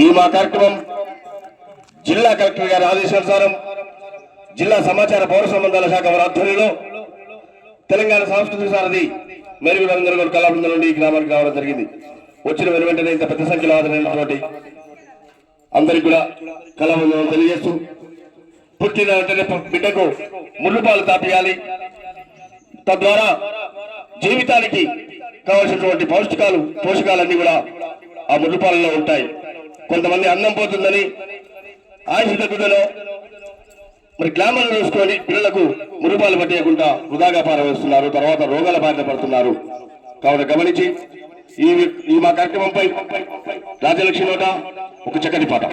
ఈ మా కార్యక్రమం జిల్లా కలెక్టర్ గారి ఆదేశానుసారం జిల్లా సమాచార పౌర సంబంధాల శాఖ వారి ఆధ్వర్యంలో తెలంగాణ సాంస్కృతిక సారథి మెరుగు నరేంద్ర గారు కళాబృందం నుండి ఈ గ్రామానికి రావడం జరిగింది. వచ్చిన వెను వెంటనే ఇంత పెద్ద సంఖ్యలో హాజరైనటువంటి అందరికి కూడా కళాబృందం తెలియజేస్తూ పుట్టిన వెంటనే బిడ్డకు ముళ్ళుపాలు తాపియాలి. తద్వారా జీవితానికి కావలసినటువంటి పౌష్టికాలు పోషకాలన్నీ కూడా ఆ ముళ్ళుపాలలో ఉంటాయి. కొంతమంది అన్నం పోతుందని ఆయుష్ తగ్గుదలో మరి గ్లామర్ చూసుకొని పిల్లలకు మురుపాలు పట్టేయకుండా వృధాగా పారవేస్తున్నారు తర్వాత రోగాల బారిన పడుతున్నారు. కావున గమనించి ఈ ఈ మా కార్యక్రమంపై రాజలక్ష్మి నోట ఒక చక్కటి పాట.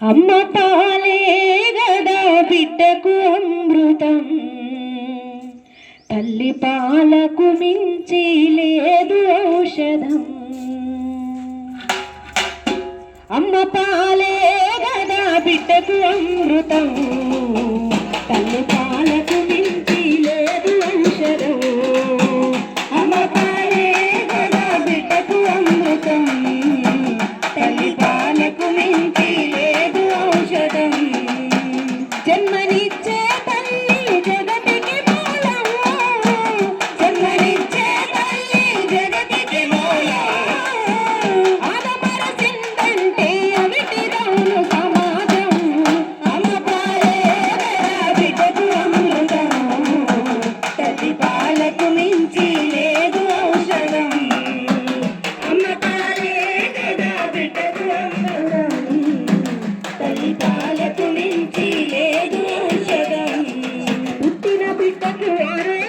అమ్మ పాలే గదా బిడ్డకు తల్లి పాలకు మించి లేదు ఔషధం. అమ్మ పాలే గదా బిడ్డకు అమృతం. తల్లి బిడ్డకు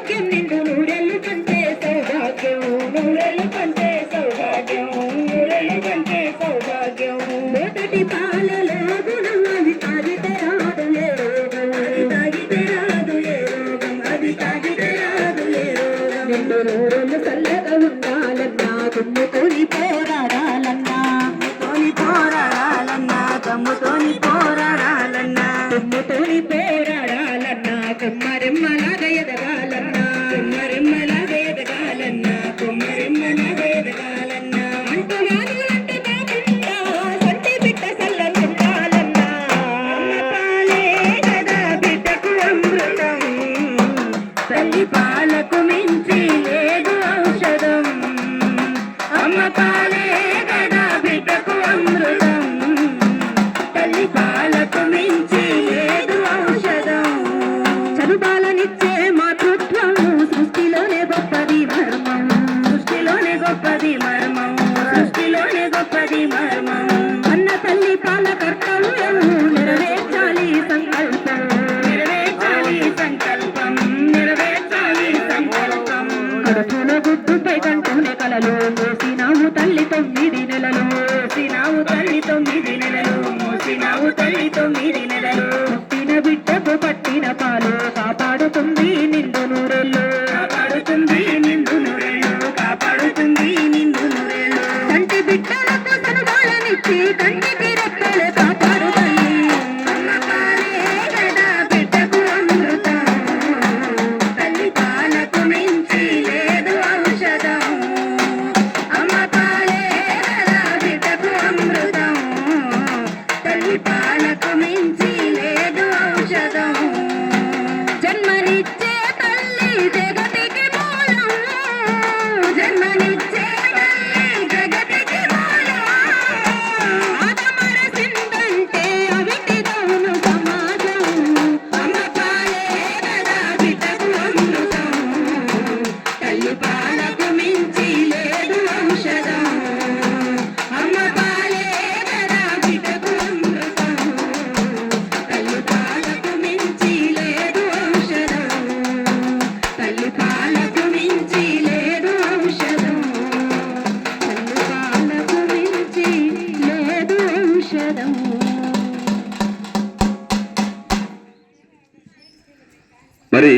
మించి లేదు ఔషధం చదుపాలనిచ్చే మాతృత్వం సృష్టిలోనే గొప్పది మర్మం సృష్టిలోనే గొప్పది మర్మం. సృష్టిలోనే గొప్పది మర్మం. అన్న తల్లి పాల కర్తవ్యం నెరవేర్చాలి సంకల్పం. నెరవేర్చాలి సంకల్పం నెరవేర్చాలి సంకల్పం. కడుపున గుడ్డుపై కంటూనే కలలు మోసినావు తల్లి తొమ్మిది నెలలు. మోసినావు తల్లి తొమ్మిది మరి